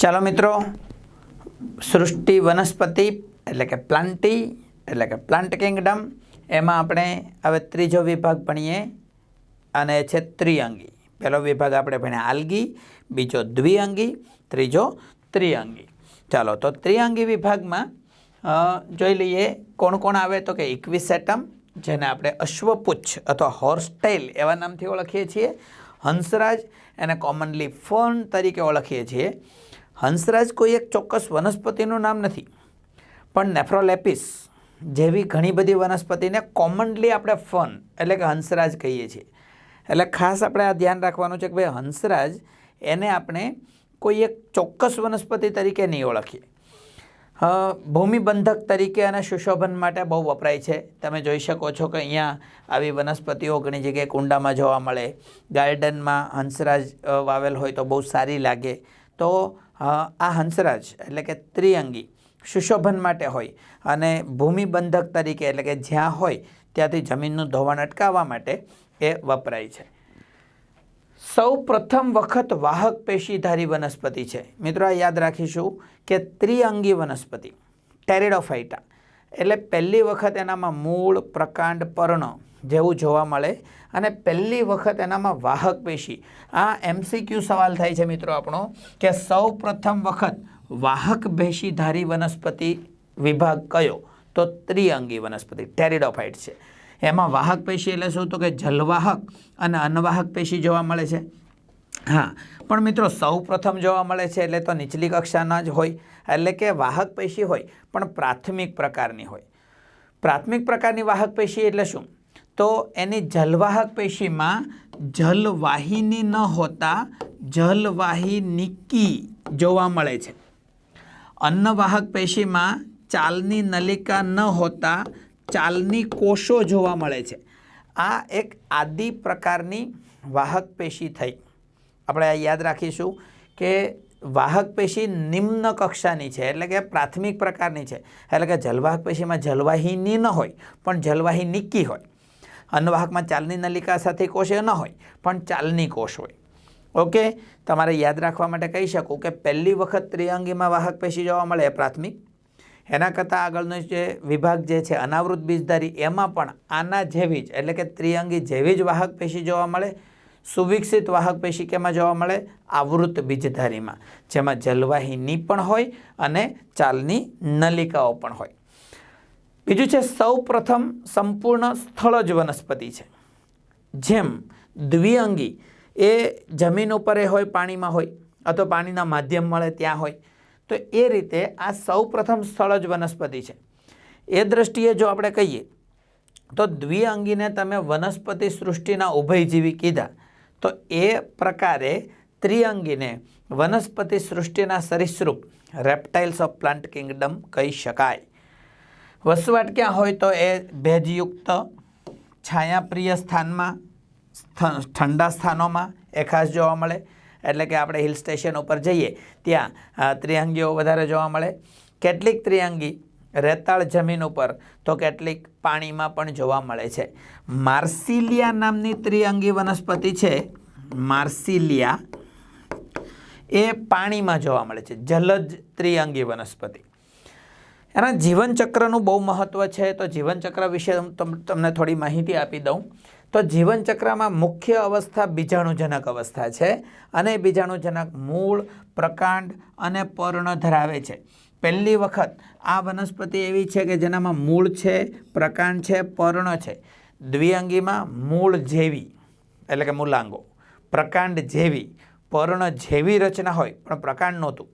ચાલો મિત્રો, સૃષ્ટિ વનસ્પતિ એટલે કે પ્લાન્ટી એટલે કે પ્લાન્ટ કિંગડમ, એમાં આપણે હવે ત્રીજો વિભાગ ભણીએ અને છે ત્રિઅંગી. પહેલો વિભાગ આપણે ભણ્યા આલ્ગી, બીજો દ્વિઅંગી, ત્રીજો ત્રિઅંગી. ચાલો, તો ત્રિઅંગી વિભાગમાં જોઈ લઈએ કોણ કોણ આવે તો કે ઇક્વિસેટમ જેને આપણે અશ્વપુચ્છ અથવા હોર્સટેલ એવા નામથી ઓળખીએ છીએ. હંસરાજ એને કોમનલી ફર્ન તરીકે ઓળખીએ છીએ. હંસરાજ કોઈ એક ચોક્કસ વનસ્પતિનું નામ નથી. પણ નેફ્રોલેપિસ જેવી ઘણી બધી વનસ્પતિને કોમનલી આપણે ફન એટલે કે હંસરાજ કહીએ છીએ. એટલે ખાસ આપણે આ ધ્યાન રાખવાનું છે કે ભાઈ હંસરાજ એને આપણે કોઈ એક ચોક્કસ વનસ્પતિ તરીકે નહીં ઓળખીએ. ભૂમિબંધક તરીકે અને સુશોભન માટે બહુ વપરાય છે. તમે જોઈ શકો છો કે અહીંયા આવી વનસ્પતિઓ ઘણી જગ્યાએ કુંડામાં જોવા મળે. ગાર્ડનમાં હંસરાજ વાવેલ હોય તો બહુ સારી લાગે. તો આ હંસરાજ એટલે કે ત્રિઅંગી સુશોભન માટે હોય અને ભૂમિબંધક તરીકે એટલે કે જ્યાં હોય ત્યાંથી જમીનનું ધોવાણ અટકાવવા માટે એ વપરાય છે. સૌ પ્રથમ વખત વાહક પેશીધારી વનસ્પતિ છે. મિત્રો, આ યાદ રાખીશું કે ત્રિઅંગી વનસ્પતિ ટેરેડોફાઇટા એટલે પહેલી વખત એનામાં મૂળ, પ્રકાંડ, પર્ણ જેવું જોવા મળે. અને પહેલી વખત એનામાં વાહક પેશી. આ એમસીક્યુ સવાલ થાય છે મિત્રો આપણો, કે સૌ પ્રથમ વખત વાહક પેશીધારી વનસ્પતિ વિભાગ કયો? તો ત્રિઅંગી વનસ્પતિ, ટેરિડોફાઇટ છે. એમાં વાહક પેશી એટલે શું? તો કે જલવાહક અને અનવાહક પેશી જોવા મળે છે. હા, પણ મિત્રો સૌ પ્રથમ જોવા મળે છે એટલે તો નીચલી કક્ષાના જ હોય, એટલે કે વાહક પેશી હોય, પણ પ્રાથમિક પ્રકારની હોય. પ્રાથમિક પ્રકારની વાહક પેશી એટલે શું? તો એની જલવાહક પેશીમાં જલવાહિની ન હોતા જલવાહિનિકી જોવા મળે છે. અન્નવાહક પેશીમાં ચાલની નલિકા ન હોતા ચાલની કોષો જોવા મળે છે. આ એક આદિ પ્રકારની વાહક પેશી થઈ. આપણે યાદ રાખીશું કે વાહક પેશી નિમ્ન કક્ષાની છે, એટલે કે પ્રાથમિક પ્રકારની છે. એટલે કે જલવાહક પેશીમાં જલવાહિની ન હોય, પણ જલવાહી નિક્કી હોય. અન્નવાહકમાં ચાલની નલિકા સાથે કોષ ન હોય, પણ ચાલની કોષ હોય. ઓકે? તમારે યાદ રાખવા માટે કહી શકું કે પહેલી વખત ત્રિઅંગીમાં વાહક પેશી જોવા મળે પ્રાથમિક. એના કરતાં આગળનો જે વિભાગ જે છે, અનાવૃત બીજધારી, એમાં પણ આના જેવી જ, એટલે કે ત્રિઅંગી જેવી જ વાહક પેશી જોવા મળે. સુવિકસિત વાહક કેમાં જોવા મળે? આવૃત બીજધારીમાં, જેમાં જલવાહિની પણ હોય અને ચાલની નલિકાઓ પણ હોય. બીજું છે સૌ પ્રથમ સંપૂર્ણ જ વનસ્પતિ છે. જેમ દ્વિઅંગી એ જમીન ઉપર એ હોય, પાણીમાં હોય, અથવા પાણીના માધ્યમ મળે ત્યાં હોય, તો એ રીતે આ સૌ પ્રથમ સ્થળ જ વનસ્પતિ છે. એ દ્રષ્ટિએ જો આપણે કહીએ, તો દ્વિઅંગીને તમે વનસ્પતિ સૃષ્ટિના ઉભયજીવી કીધા, તો એ પ્રકારે ત્રિઅંગીને વનસ્પતિ સૃષ્ટિના સરીસૃપ રેપ્ટાઇલ્સ ઓફ પ્લાન્ટ કિંગડમ કહી શકાય. વસવાટ ક્યાં હોય તો એ ભેજયુક્ત છાયાપ્રિય સ્થાનમાં સ્થ- ઠંડા સ્થાનોમાં એ ખાસ જોવા મળે. એટલે કે આપણે હિલ સ્ટેશન ઉપર જઈએ, ત્યાં ત્રિઅંગીઓ વધારે જોવા મળે. કેટલીક ત્રિઅંગી રેતાળ જમીન ઉપર તો કેટલીક પાણીમાં પણ જોવા મળે છે. માર્સિલિયા નામની ત્રિઅંગી વનસ્પતિ છે. માર્સિલિયા એ પાણીમાં જોવા મળે છે. જલજ ત્રિઅંગી વનસ્પતિ. એના જીવનચક્રનું બહુ મહત્ત્વ છે, તો જીવનચક્ર વિશે હું તમ- તમને થોડી માહિતી આપી દઉં. તો જીવનચક્રમાં મુખ્ય અવસ્થા બીજાણુજનક અવસ્થા છે અને બીજાણુજનક મૂળ, પ્રકાંડ અને પર્ણ ધરાવે છે. પહેલી વખત આ વનસ્પતિ એવી છે કે જેનામાં મૂળ છે, પ્રકાંડ છે, પર્ણ છે. દ્વિઅંગીમાં મૂળ જેવી, એટલે કે મૂલાંગો. પ્રકાંડ જેવી, પર્ણ જેવી રચના હોય, પણ પ્રકાંડ નહોતું.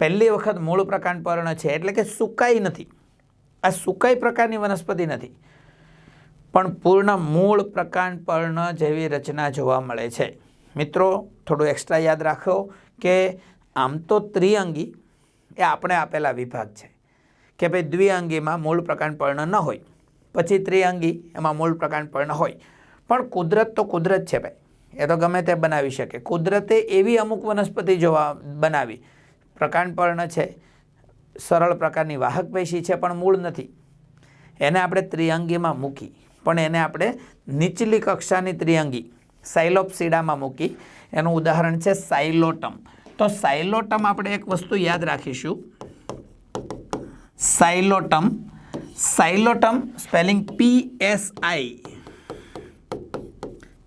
પહેલી વખત મૂળ પ્રકાંડ પર્ણ છે, એટલે કે સુકાઈ નથી. આ સુકાઈ પ્રકારની વનસ્પતિ નથી. પણ પૂર્ણ મૂળ પ્રકાંડ પર્ણ જેવી રચના જોવા મળે છે. મિત્રો, થોડું એક્સ્ટ્રા યાદ રાખો કે આમ તો ત્રિઅંગી એ આપણે આપેલા વિભાગ છે કે ભાઈ દ્વિઅંગીમાં મૂળ પ્રકાંડ પર્ણ ન હોય. પછી ત્રિઅંગી એમાં મૂળ પ્રકાંડ પર્ણ હોય. પણ કુદરત તો કુદરત છે ભાઈ. એ તો ગમે તે બનાવી શકે. કુદરતે એવી અમુક વનસ્પતિ જોવા બનાવી પ્રકાંડ પર્ણ છે. સરળ પ્રકારની વાહક પેશી છે, પણ મૂળ નથી. એને આપણે ત્રિઅંગીમાં મૂકી. પણ એને આપણે નીચલી કક્ષાની ત્રિઅંગી, સાયલોપસીડામાં મૂકી. એનું ઉદાહરણ છે સાયલોટમ. તો સાયલોટમ આપણે એક વસ્તુ યાદ રાખીશું. સાયલોટમ સાયલોટમ સ્પેલિંગ પી એસ આઈ.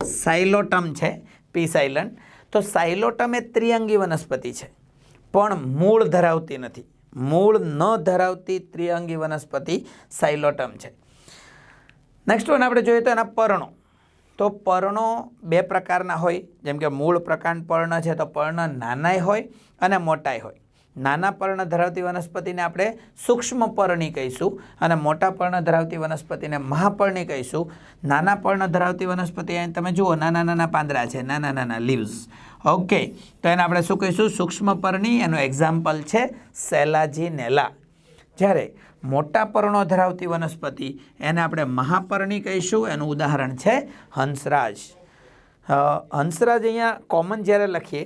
સાયલોટમ છે, પી સાયલન્ટ. તો સાયલોટમ એ ત્રિઅંગી વનસ્પતિ છે. પણ મૂળ ધરાવતી નથી. મૂળ ન ધરાવતી ત્રિઅંગી વનસ્પતિ સાયલોટમ છે. નેક્સ્ટ વન આપણે જોઈએ તો એના પર્ણો. તો પર્ણો બે પ્રકારના હોય. જેમ કે મૂળ પ્રકાંડ પર્ણ છે તો પર્ણ નાનાય હોય અને મોટાય હોય. નાના પર્ણ ધરાવતી વનસ્પતિને આપણે સૂક્ષ્મ પર્ણી કહીશું અને મોટા પર્ણ ધરાવતી વનસ્પતિને મહાપર્ણી કહીશું. નાના પર્ણ ધરાવતી વનસ્પતિ અહીં તમે જુઓ, નાના નાના પાંદડા છે, નાના નાના લીવ્સ ઓકે, તો એને આપણે શું કહીશું? સૂક્ષ્મ પર્ણી એનું એક્ઝામ્પલ છે સેલાજી નેલા જ્યારે મોટા પર્ણો ધરાવતી વનસ્પતિ, એને આપણે મહાપર્ણી કહીશું, એનું ઉદાહરણ છે હંસરાજ. હંસરાજ અહીંયા કોમન જ્યારે લખીએ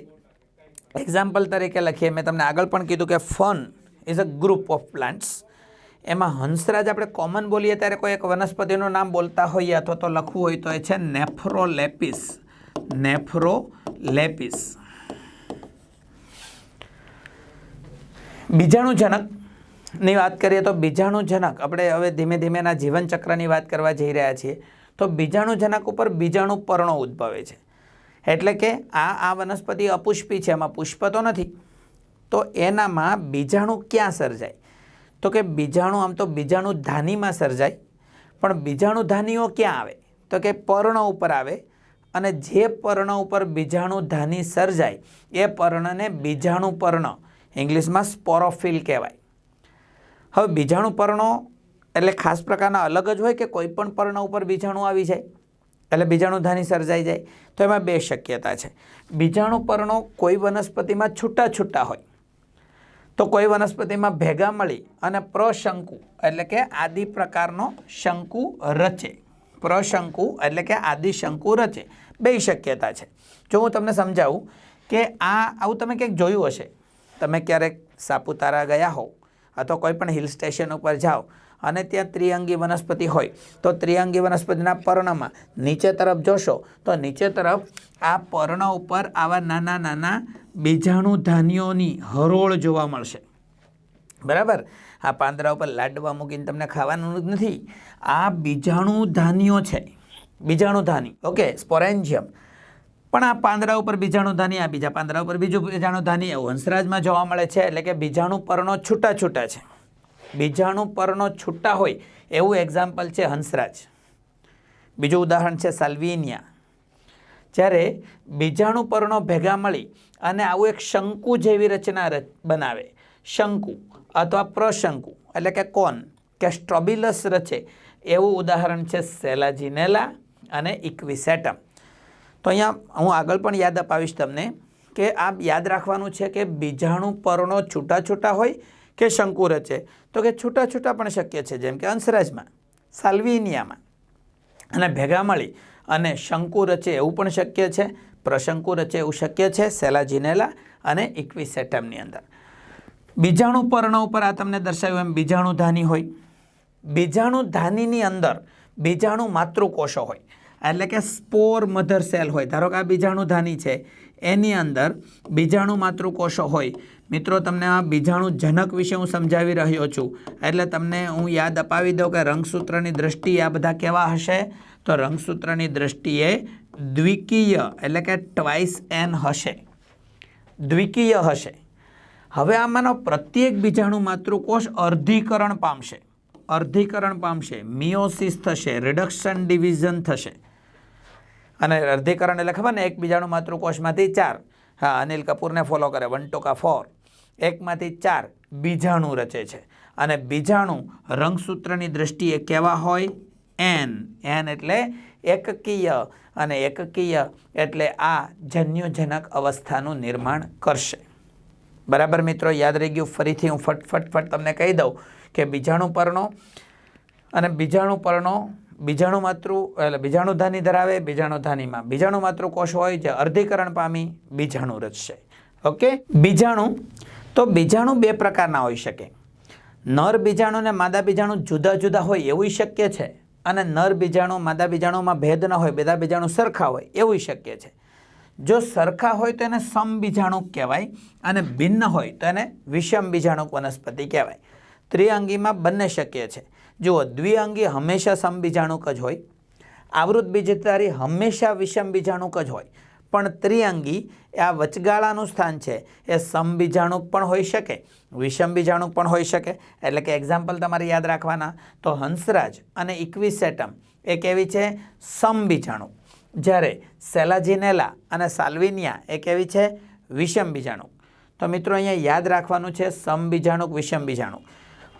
એક્ઝામ્પલ તરીકે લખીએ, મેં તમને આગળ પણ કીધું કે fern is a group of plants એમાં હંસરાજ આપણે કોમન બોલીએ ત્યારે કોઈ એક વનસ્પતિનું નામ બોલતા હોઈએ અથવા તો લખવું હોય તો એ છે નેફ્રોલેપિસ. નેફ્રોલેપિસ બીજાણુજનકની વાત કરીએ તો બીજાણુજનક, આપણે હવે ધીમે ધીમે એના જીવનચક્રની વાત કરવા જઈ રહ્યા છીએ, તો બીજાણુજનક ઉપર બીજાણુ પર્ણો ઉદ્ભવે છે. એટલે કે આ આ વનસ્પતિ અપુષ્પી છે, એમાં પુષ્પ તો નથી, તો એનામાં બીજાણુ ક્યાં સર્જાય? તો કે બીજાણુ, આમ તો બીજાણુ ધાનીમાં સર્જાય, પણ બીજાણુ ધાનીઓ ક્યાં આવે? તો કે પર્ણ ઉપર આવે અને જે પર્ણ ઉપર બીજાણુ ધાની સર્જાય, એ પર્ણને બીજાણુ પર્ણ, ઇંગ્લિશમાં સ્પોરોફિલ કહેવાય. હવે બીજાણુ પર્ણો એટલે ખાસ પ્રકારના અલગ જ હોય કે કોઈ પણ પર્ણ ઉપર બીજાણુ આવી જાય? એટલે બીજાણુ ધાની સર્જાઈ જાય. તો એમાં બે શક્યતા છે. બીજાણુ પર્ણો કોઈ વનસ્પતિમાં છૂટા છૂટા હોય. તો કોઈ વનસ્પતિમાં ભેગા મળી અને પ્રશંકુ એટલે કે આદિ પ્રકારનો શંકુ રચે. પ્રશંકુ એટલે કે આદિ શંકુ રચે. બે શક્યતા છે. જો હું તમને સમજાવું કે આ, આવું તમે ક્યાંક જોયું હશે, તમે ક્યારેક સાપુતારા ગયા હો અથવા કોઈ પણ હિલ સ્ટેશન ઉપર જાઓ અને ત્યાં ત્રિઅંગી વનસ્પતિ હોય, તો ત્રિઅંગી વનસ્પતિના પર્ણમાં નીચે તરફ જોશો, તો નીચે તરફ આ પર્ણ ઉપર આવા નાના નાના બીજાણુ ધાન્યોની હરોળ જોવા મળશે. બરાબર? આ પાંદરા ઉપર લાડવા મૂકીને તમને ખાવાનું નથી. આ બીજાણુ ધાન્યો છે. બીજાણુ ધાની ઓકે સ્પોરેન્જિયમ પણ આ પાંદડા ઉપર બીજાણુ ધાની આ બીજા પાંદડા ઉપર બીજું બીજાણુધાની એવું હંસરાજમાં જોવા મળે છે, એટલે કે બીજાણુ પર્ણો છૂટા છૂટા છે. બીજાણુ પર્ણો છૂટા હોય એવું એક્ઝામ્પલ છે હંસરાજ. બીજું ઉદાહરણ છે સાલ્વિનિયા. જ્યારે બીજાણુ પર્ણો ભેગા મળી અને આવું એક શંકુ જેવી રચના બનાવે, શંકુ અથવા પ્રશંકુ, એટલે કે કોન, કે સ્ટ્રોબિલસ રચે, એવું ઉદાહરણ છે સેલાજીનેલા. અને ઇક્વિસેટમ તો અહીંયા હું આગળ પણ યાદ અપાવીશ તમને કે આ યાદ રાખવાનું છે કે બીજાણુ પર્ણો છૂટા છૂટા હોય કે શંકુ રચે તો કે છૂટા છૂટા પણ શક્ય છે, જેમ કે અંશરાજમાં, સાલ્વિનિયામાં અને ભેગા મળી અને શંકુ રચે એવું પણ શક્ય છે પ્રશંકુ રચે એવું શક્ય છે, સેલાજીનેલા અને ઇક્વિસેટમની અંદર. બીજાણુ પર્ણ ઉપર આ તમને દર્શાવ્યું એમ બીજાણુ ધાની હોય. બીજાણુ ધાનીની અંદર બીજાણુ માતૃકોષો હોય, એટલે કે સ્પોર મધર સેલ હોય. ધારો કે આ બીજાણુ ધાની છે, એની અંદર બીજાણુ માતૃકોષો હોય. મિત્રો, તમને આ બીજાણુ જનક વિશે હું સમજાવી રહ્યો છું, એટલે તમને હું યાદ અપાવી દઉં કે રંગસૂત્રની દ્રષ્ટિએ આ બધા કેવા હશે? તો રંગસૂત્રની દ્રષ્ટિએ દ્વિકીય, એટલે કે ટ્વાઇસ એન હશે. દ્વિકીય હશે. હવે આમાંનો પ્રત્યેક બીજાણુ માતૃકોષ અર્ધીકરણ પામશે. અર્ધીકરણ પામશે મિયોસિસ થશે રિડક્શન ડિવિઝન થશે. અને અર્ધીકરણ એટલે ખબર ને એક બીજાણુ માતૃકોષમાંથી ચાર. હા, અનિલ કપૂરને ફોલો કરે વન ટોકા ફોર એકમાંથી ચાર બીજાણુ રચે છે. અને બીજાણુ રંગસૂત્રની દ્રષ્ટિએ કેવા હોય? એન એન એટલે એકકીય. અને એકકીય એટલે આ જન્યુજનક અવસ્થાનું નિર્માણ કરશે. બરાબર મિત્રો, યાદ રહી ગયું? ફરીથી હું ફટ ફટ ફટ તમને કહી દઉં. કે બીજાણુ પર્ણો અને બીજાણુ પર્ણો બીજાણુ માતૃ એટલે બીજાણુધાની ધરાવે બીજાણુધાનીમાં બીજાણુ માતૃ કોષ હોય જે અર્ધીકરણ પામી બીજાણુ રચશે ઓકે? બીજાણુ તો બીજાણુ બે પ્રકારના હોઈ શકે. નર બીજાણુ અને માદા બીજાણુ જુદા જુદા હોય એવું શક્ય છે અને નર બીજાણુ માદા બીજાણુમાં ભેદ ન હોય, બધા બીજાણુ સરખા હોય એવું શક્ય છે. જો સરખા હોય તો એને સમબીજાણુક કહેવાય અને ભિન્ન હોય તો એને વિષમ બીજાણુક વનસ્પતિ કહેવાય. ત્રિઅંગીમાં બંને શક્ય છે. જુઓ, દ્વિઅંગી હંમેશા સમબીજાણુક જ હોય. આવૃત બીજધારી હંમેશા વિષમ બીજાણુક જ હોય. પણ ત્રિઅંગી એ આ વચગાળાનું સ્થાન છે. એ સમબીજાણુક પણ હોઈ શકે વિષમ બીજાણુક પણ હોઈ શકે. એટલે કે એક્ઝામ્પલ તમારે યાદ રાખવાના. તો હંસરાજ અને ઇક્વિસેટમ એ કેવી છે? સમબીજાણુક. જ્યારે સેલાજીનેલા અને સાલ્વિનિયા એ કેવી છે? વિષમ બીજાણુક તો મિત્રો, અહીંયા યાદ રાખવાનું છે સમબીજાણુક વિષમ બીજાણુક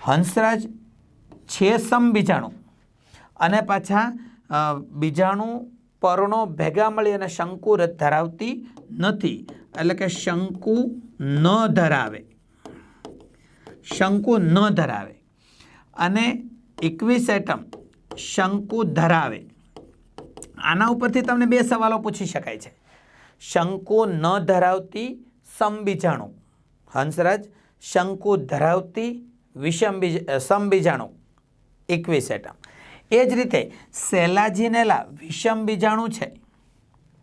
હંસરાજ છે સમ બીજાણુ. અને પાછા બીજાણુ પર્ણો ભેગા મળી અને શંકુ રથ ધરાવતી નથી. એટલે કે શંકુ ન ધરાવે. શંકુ ન ધરાવે. અને એકવીસ એટમ શંકુ ધરાવે. આના ઉપરથી તમને બે સવાલો પૂછી શકાય છે. શંકુ ન ધરાવતી સમબીજાણુ. હંસરાજ, શંકુ ધરાવતી વિષમ બીજ સમબીજાણુ ઇક્વિસેટમ એ જ રીતે સેલાજીનેલા વિષમ બીજાણુ છે.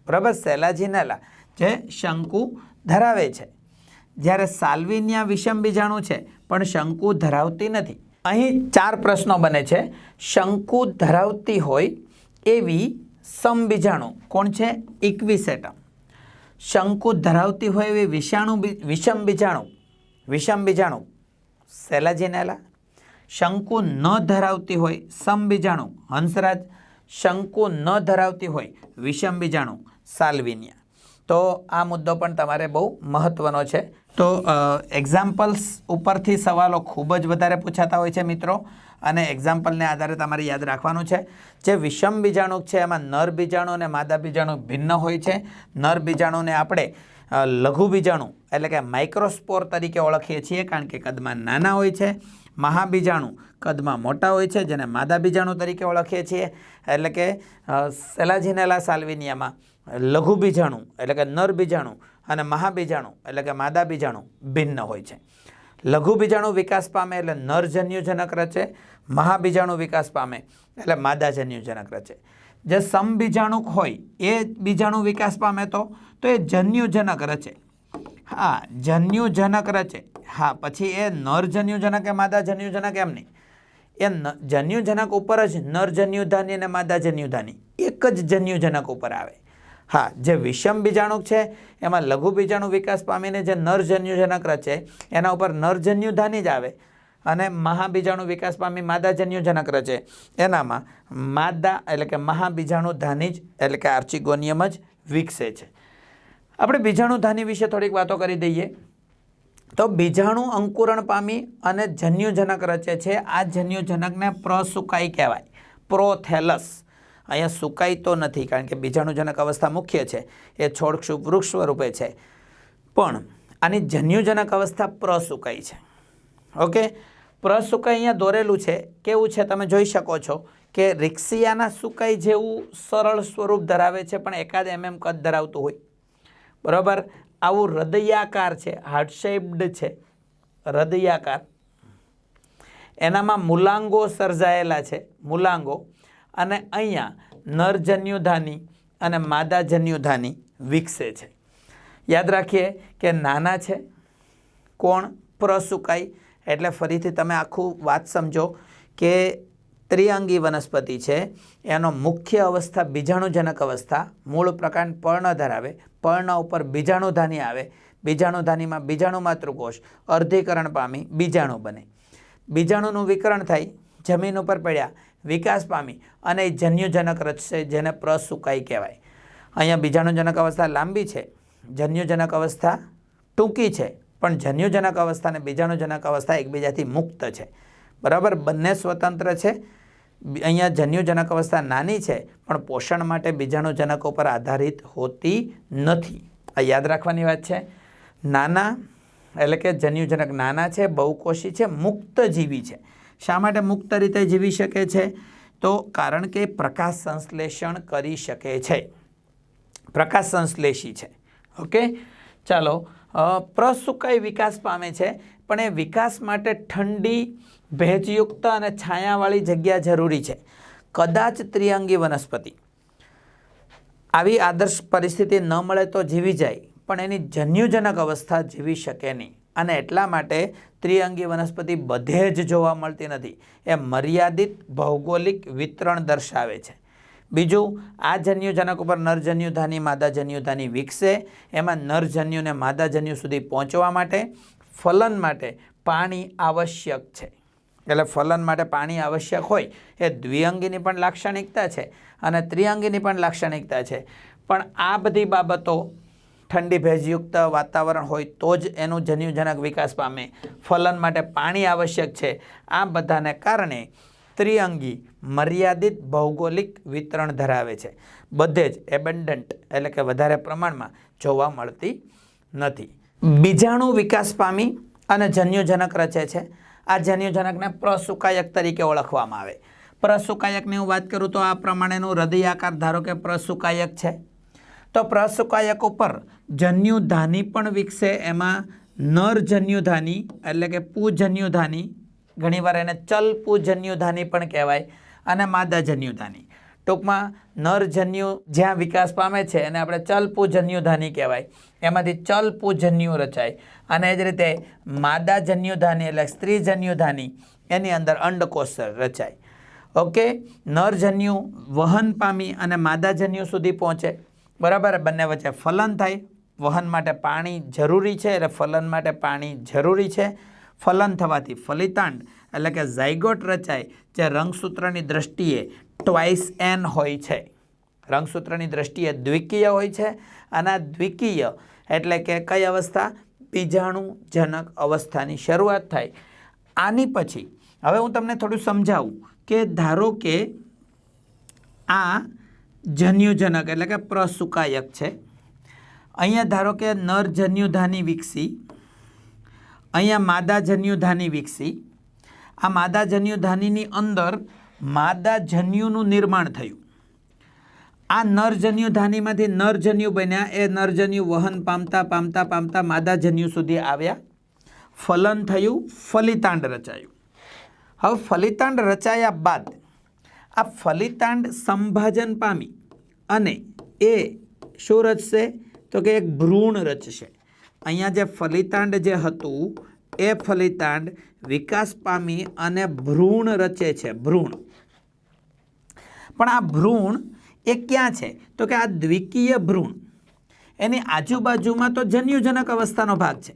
બરાબર? સેલાજીનેલા જે શંકુ ધરાવે છે. જ્યારે સાલ્વિનિયા વિષમ બીજાણુ છે, પણ શંકુ ધરાવતી નથી. અહીં ચાર પ્રશ્નો બને છે. શંકુ ધરાવતી હોય એવી સમબીજાણુ કોણ છે? ઇક્વિસેટમ શંકુ ધરાવતી હોય એવી વિષાણુ વિષમ બીજાણુ વિષમ બીજાણુ સેલાજીનેલા. શંકુ ન ધરાવતી હોય સમબીજાણુ હંસરાજ શંકુ ન ધરાવતી હોય વિષમ બીજાણુ સાલ્વિનિયા. તો આ મુદ્દો પણ તમારે બહુ મહત્વનો છે. તો એક્ઝામ્પલ્સ ઉપરથી સવાલો ખૂબ જ વધારે પૂછાતા હોય છે મિત્રો. અને એક્ઝામ્પલને આધારે તમારે યાદ રાખવાનું છે. જે વિષમ બીજાણુક છે, એમાં નર બીજાણુ અને માદા બીજાણુ ભિન્ન હોય છે. નર બીજાણુને આપણે લઘુ બીજાણુ એટલે કે માઇક્રોસ્પોર તરીકે ઓળખીએ છીએ કારણ કે કદમાં નાના હોય છે. મહાબીજાણુ કદમાં મોટા હોય છે જેને માદા બીજાણુ તરીકે ઓળખીએ છીએ. એટલે કે સેલાજીનેલા સાલ્વિનિયામાં લઘુ બીજાણુ એટલે કે નર બીજાણુ અને મહાબીજાણુ એટલે કે માદા બીજાણુ ભિન્ન હોય છે. લઘુ બીજાણુ વિકાસ પામે એટલે નરજન્યુજનક રચે, મહાબીજાણુ વિકાસ પામે એટલે માદાજન્યુજનક રચે. જે સમબીજાણુક હોય એ બીજાણુ વિકાસ પામે તો તો એ જન્યુજનક રચે. હા, જન્યુજનક રચે. હા, પછી એ નરજન્યુજનક કે માદાજન્યુજનક એમ નહીં. એ જન્યુજનક ઉપર જ નરજન્યુધાની અને માદા જન્યુધાની એક જ જન્યુજનક ઉપર આવે. હા, જે વિષમ બીજાણુક છે, એમાં લઘુ બીજાણુ વિકાસ પામીને જે નરજન્યુજનક રચે, એના ઉપર નરજન્યુધાની જ આવે અને મહાબીજાણુ વિકાસ પામી માદા જન્યુજનક રચે. એનામાં માદા એટલે કે મહાબીજાણુ ધાની જ એટલે કે આર્ચિગોનિયમ જ વિકસે છે. આપણે બીજાણુધાની વિશે થોડીક વાતો કરી દઈએ. તો બીજાણુ અંકુરણ પામી અને જન્યુજનક રચે છે. આ જન્યુજનકને પ્રસુકાઈ કહેવાય. પ્રોથેલસ. અહીંયા સુકાઈ તો નથી, કારણ કે બીજાણુજનક અવસ્થા મુખ્ય છે. એ છોડ વૃક્ષ સ્વરૂપે છે. પણ આની જન્યુજનક અવસ્થા પ્રસુકાઈ છે. ઓકે? પ્રસુકાઈ અહીંયા દોરેલું છે. કેવું છે તમે જોઈ શકો છો કે રિક્સિયાના સુકાઈ જેવું સરળ સ્વરૂપ ધરાવે છે, પણ એકાદ એમએમ કદ ધરાવતું હોય. બરાબર? આવું હૃદયાકાર છે હાર્ટ શેપ્ડ છે. હૃદયાકાર. એનામાં મૂલાંગો સર્જાયેલા છે, મૂલાંગો. અને અહીંયા નરજન્યુધાની અને માદાજન્યુધાની વિકસે છે. યાદ રાખીએ કે નાના છે, કોણ પ્રસુકાઈ એટલે ફરીથી તમે આખું વાત સમજો કે ત્રિઅંગી વનસ્પતિ છે, એનો મુખ્ય અવસ્થા બીજાણુજનક અવસ્થા, મૂળ પ્રકાંડ પર્ણ ધરાવે પર્ણ ઉપર બીજાણુધાની આવે. બીજાણુધાનીમાં બીજાણુ માતૃકોષ અર્ધીકરણ પામી બીજાણુ બને. બીજાણુનું વિકરણ થાય જમીન ઉપર પડ્યા, વિકાસ પામી અને જન્યુજનક રચશે જેને પ્રસુકાઈ કહેવાય. અહીંયા બીજાણુજનક અવસ્થા લાંબી છે, જન્યુજનક અવસ્થા ટૂંકી છે, પણ જન્યુજનક અવસ્થા અને બીજાણુજનક અવસ્થા એકબીજાથી મુક્ત છે. બરાબર, બંને સ્વતંત્ર છે અહીંયા જન્યુજનક અવસ્થા નાની છે, પણ પોષણ માટે બીજાણુજનક ઉપર આધારિત હોતી નથી. આ યાદ રાખવાની વાત છે. નાના, એટલે કે જન્યુજનક નાના છે, બહુકોષી છે મુક્ત જીવી છે. શા માટે મુક્ત રીતે જીવી શકે છે? તો કારણ કે પ્રકાશ સંશ્લેષણ કરી શકે છે. પ્રકાશ સંશ્લેષી છે. ઓકે? ચાલો પ્રસુકાય વિકાસ પામે છે, પણ એ વિકાસ માટે ઠંડી ભેજયુક્ત અને છાયાવાળી જગ્યા જરૂરી છે. કદાચ ત્રિઅંગી વનસ્પતિ. આવી આદર્શ પરિસ્થિતિ ન મળે તો જીવી જાય, પણ એની જન્યુજનક અવસ્થા જીવી શકે નહીં. અને એટલા માટે ત્રિઅંગી વનસ્પતિ બધે જ જોવા મળતી નથી. એ મર્યાદિત ભૌગોલિક વિતરણ દર્શાવે છે. બીજું, આ જન્યુજનક ઉપર નરજન્યુધાની માદાજન્યુધાની વિકસે. એમાં નરજન્યુને માદાજન્યુ સુધી પહોંચવા માટે, ફલન માટે પાણી આવશ્યક છે. એટલે ફલન માટે પાણી આવશ્યક હોય એ દ્વિઅંગીની પણ લાક્ષણિકતા છે અને ત્રિઅંગીની પણ લાક્ષણિકતા છે. પણ આ બધી બાબતો ઠંડી ભેજયુક્ત વાતાવરણ હોય તો જ એનું જન્યુજનક વિકાસ પામે. ફલન માટે પાણી આવશ્યક છે. આ બધાને કારણે ત્રિઅંગી મર્યાદિત ભૌગોલિક વિતરણ ધરાવે છે. બધે જ એબન્ડન્ટ એટલે કે વધારે પ્રમાણમાં જોવા મળતી નથી. બીજાણુ વિકાસ પામી અને જન્યુજનક રચે છે. આ જન્યુજનકને પ્રસુકાયક તરીકે ઓળખવામાં આવે. પ્રસુકાયકની હું વાત કરું તો આ પ્રમાણેનું હૃદયાકાર ધારો કે પ્રસુકાયક છે. તો પ્રસુકાયક ઉપર જન્યુધાની પણ વિકસે, એમાં નર જન્યુધાની એટલે કે પૂજન્યુધાની, ઘણીવાર એને ચલ પૂજન્યુધાની પણ કહેવાય અને માદા જન્યુધાની. ટૂંકમાં નરજન્યુ જ્યાં વિકાસ પામે છે એને આપણે ચલ પૂજન્યુધાની કહેવાય. એમાંથી ચલ પૂજન્યુ રચાય. અને એ જ રીતે માદા જન્યુધાની એટલે સ્ત્રી જન્યુધાની એની અંદર અંડકોષ રચાય. ઓકે? નરજન્યુ વહન પામી અને માદાજન્યુ સુધી પહોંચે. બરાબર? બંને વચ્ચે ફલન થાય. વહન માટે પાણી જરૂરી છે એટલે ફલન માટે પાણી જરૂરી છે. ફલન થવાથી ફલિતાંડ એટલે કે ઝાયગોટ રચાય, જે રંગસૂત્રની દ્રષ્ટિએ ટ્વાઇસ એન હોય છે. રંગસૂત્રની દ્રષ્ટિએ દ્વિકીય હોય છે અને દ્વિકીય એટલે કે કઈ અવસ્થા? બીજાણુજનક અવસ્થાની શરૂઆત થાય. આની પછી, હવે હું તમને થોડું સમજાવું કે ધારો કે આ જન્યુજનક એટલે કે પ્રસુકાયક છે. અહીંયા ધારો કે નર જન્યુધાની વિકસી, અહીંયા માદા જન્યુધાની વિકસી. આ માદા જન્યુધાનીની અંદર માદા જન્યુનું નિર્માણ થયું. આ નરજન્યુધાનીમાંથી નરજન્યુ બન્યા. એ નરજન્યુ વહન પામતા પામતા પામતા માદા જન્યુ સુધી આવ્યા. ફલન થયું, ફલિતાંડ રચાયું. હવે ફલિતાંડ રચાયા બાદ આ ફલિતાંડ સંભાજન પામી અને એ શું રચશે? તો કે એક ભ્રૂણ રચશે. અહીંયા જે ફલિતાંડ જે હતું, એ ફલિતાંડ વિકાસ પામી અને ભ્રૂણ રચે છે, ભ્રૂણ. પણ આ ભ્રૂણ એ ક્યાં છે? તો કે આ દ્વિકીય ભ્રૂણ. એની આજુબાજુમાં તો જન્યુજનક અવસ્થાનો ભાગ છે.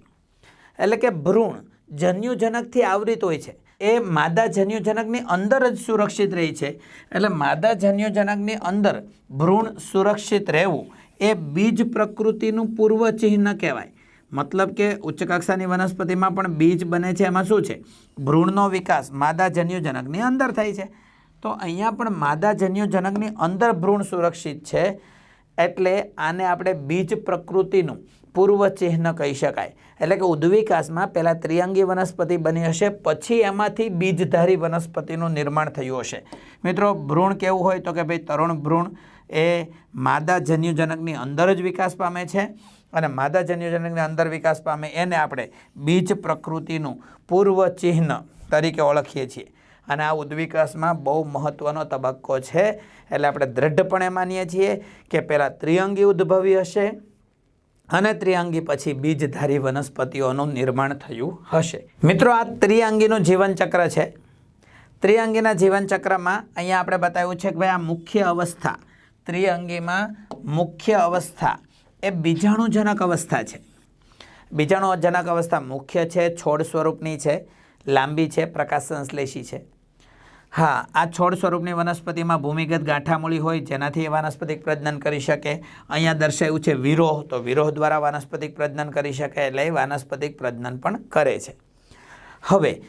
એટલે કે ભ્રૂણ જન્યુજનકથી આવૃત હોય છે. એ માદા જન્યુજનકની અંદર જ સુરક્ષિત રહી છે. એટલે માદા જન્યુજનકની અંદર ભ્રૂણ સુરક્ષિત રહેવું એ બીજ પ્રકૃતિનું પૂર્વ ચિહ્ન કહેવાય. મતલબ કે ઉચ્ચ કક્ષાની વનસ્પતિમાં પણ બીજ બને છે, એમાં શું છે? ભ્રૂણનો વિકાસ માદા જન્યુજનકની અંદર થાય છે. તો અહીંયા પણ માદા જન્યુજનકની અંદર ભ્રૂણ સુરક્ષિત છે, એટલે આને આપણે બીજ પ્રકૃતિનું પૂર્વ ચિહ્ન કહી શકાય. એટલે કે ઉદ્વિકાસમાં પહેલાં ત્રિઅંગી વનસ્પતિ બની હશે, પછી એમાંથી બીજધારી વનસ્પતિનું નિર્માણ થયું હશે. મિત્રો, ભ્રૂણ કેવું હોય તો કે ભાઈ તરુણ ભ્રૂણ એ માદા જન્યુજનકની અંદર જ વિકાસ પામે છે અને માદા જન્યુજનકની અંદર વિકાસ પામે એને આપણે બીજ પ્રકૃતિનું પૂર્વ ચિહ્ન તરીકે ઓળખીએ છીએ. અને આ ઉદ્વિકાસમાં બહુ મહત્ત્વનો તબક્કો છે. એટલે આપણે દ્રઢપણે માનીએ છીએ કે પહેલાં ત્રિઅંગી ઉદ્ભવી હશે અને ત્રિઅંગી પછી બીજધારી વનસ્પતિઓનું નિર્માણ થયું હશે. મિત્રો, આ ત્રિઅંગીનું જીવનચક્ર છે. ત્રિઅંગીના જીવનચક્રમાં અહીંયા આપણે બતાવ્યું છે કે ભાઈ આ મુખ્ય અવસ્થા, ત્રિઅંગીમાં મુખ્ય અવસ્થા એ બીજાણુજનક અવસ્થા છે. બીજાણુજનક અવસ્થા મુખ્ય છે, છોડ સ્વરૂપની છે, લાંબી છે, પ્રકાશ સંશ્લેષી છે. હા, આ છોડ સ્વરૂપની વનસ્પતિમાં ભૂમિગત ગાંઠામૂળી હોય, જેનાથી એ વાનસ્પતિક પ્રજનન કરી શકે. અહીંયા દર્શાવ્યું છે વિરોહ, તો વિરોહ દ્વારા વાનસ્પતિક પ્રજનન કરી શકે એટલે એ વાનસ્પતિક પ્રજનન પણ કરે છે. હવે,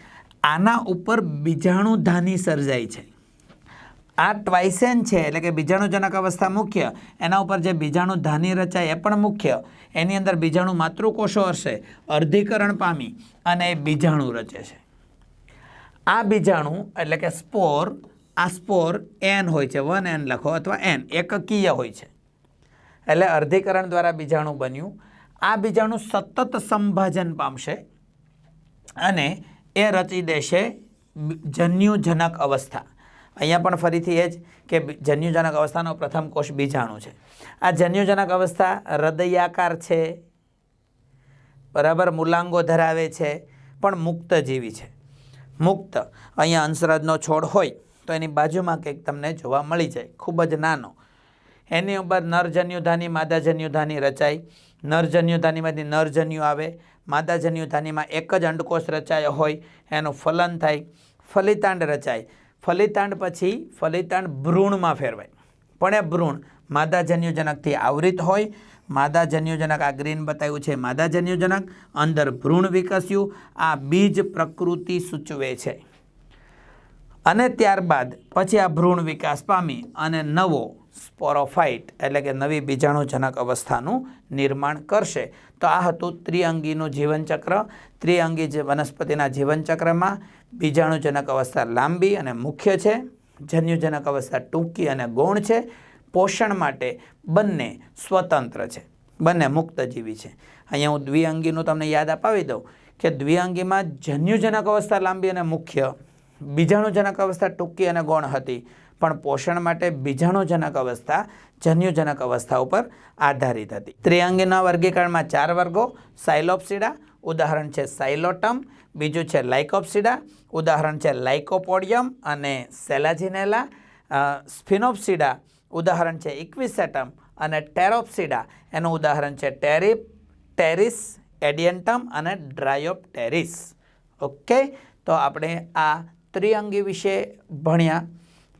આના ઉપર બીજાણુધાની સર્જાય છે. આ ટ્વાઇસેન છે, એટલે કે બીજાણુજનક અવસ્થા મુખ્ય. એના ઉપર જે બીજાણુ ધાની રચાય એ પણ મુખ્ય. એની અંદર બીજાણુ માતૃકોષો હશે, અર્ધીકરણ પામી અને એ બીજાણુ રચે છે. આ બીજાણુ એટલે કે સ્પોર, આ સ્પોર એન હોય છે, વન એન લખો અથવા એન એકકીય હોય છે. એટલે અર્ધીકરણ દ્વારા બીજાણુ બન્યું. આ બીજાણુ સતત સંભાજન પામશે અને એ રચી દેશે જન્યુજનક અવસ્થા. અહીંયા પણ ફરીથી એ જ કે જન્યુજનક અવસ્થાનો પ્રથમ કોષ બીજાણુ છે. આ જન્યુજનક અવસ્થા હૃદયાકાર છે, બરાબર, મૂલાંગો ધરાવે છે, પણ મુક્તજીવી છે. મુક્ત. અહીંયા અંશરજનો છોડ હોય તો એની બાજુમાં કંઈક તમને જોવા મળી જાય. ખૂબ જ નાનો. એની ઉપર નરજન્યુધાની, માદાજન્યુધાની રચાય નરજન્યુધાનીમાંથી નરજન્યુ આવે. માદાજન્યુધાનીમાં એક જ અંડકોષ રચાયો હોય. એનું ફલન થાય. ફલિતાંડ રચાય. ફલિતાંડ પછી ફલિતાંડ ભ્રૂણમાં ફેરવાય. પણ એ ભ્રૂણ માદાજન્યુજનકથી આવૃત હોય. માદાજન્યુજનક, આ ગ્રીન બતાવ્યું છે. માદાજન્યુજનક, અંદર ભ્રૂણ વિકસ્યું, આ બીજ પ્રકૃતિ સૂચવે છે. અને ત્યારબાદ પછી આ ભ્રૂણ વિકાસ પામી અને નવો સ્પોરોફાઇટ, એટલે કે નવી બીજાણુજનક અવસ્થાનું નિર્માણ કરશે. તો આ હતું ત્રિઅંગીનું જીવનચક્ર. ત્રિઅંગી જે વનસ્પતિના જીવનચક્રમાં બીજાણુજનક અવસ્થા લાંબી અને મુખ્ય છે. જન્યુજનક અવસ્થા ટૂંકી અને ગૌણ છે. પોષણ માટે બંને સ્વતંત્ર છે. બંને મુક્તજીવી છે. અહીંયા હું દ્વિઅંગીનું તમને યાદ અપાવી દઉં કે દ્વિઅંગીમાં જન્યુજનક અવસ્થા લાંબી અને મુખ્ય, બીજાણુજનક અવસ્થા ટૂંકી અને ગૌણ હતી. પણ પોષણ માટે બીજાણુજનક અવસ્થા જન્યુજનક અવસ્થા ઉપર આધારિત હતી. ત્રિઅંગીના વર્ગીકરણમાં ચાર વર્ગો, સાયલોપ્સિડા, ઉદાહરણ છે સાયલોટમ, બીજું છે લાઇકોપ્સિડા, ઉદાહરણ છે લાઇકોપોડિયમ અને સેલાજિનેલા સ્ફિનોપ્સિડા ઉદાહરણ છે ઇક્વિસેટમ અને ટેરોપ્સિડા, એનું ઉદાહરણ છે ટેરિપ, ટેરિસ, એડિયન્ટમ અને ડ્રાયોપ્ટેરિસ. ઓકે? તો આપણે આ ત્રિઅંગી વિશે ભણ્યા.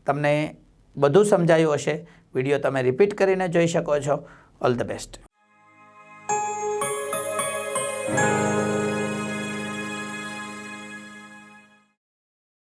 તમને બધું સમજાયું હશે. વીડિયો તમે રિપીટ કરીને જોઈ શકો છો. All the best.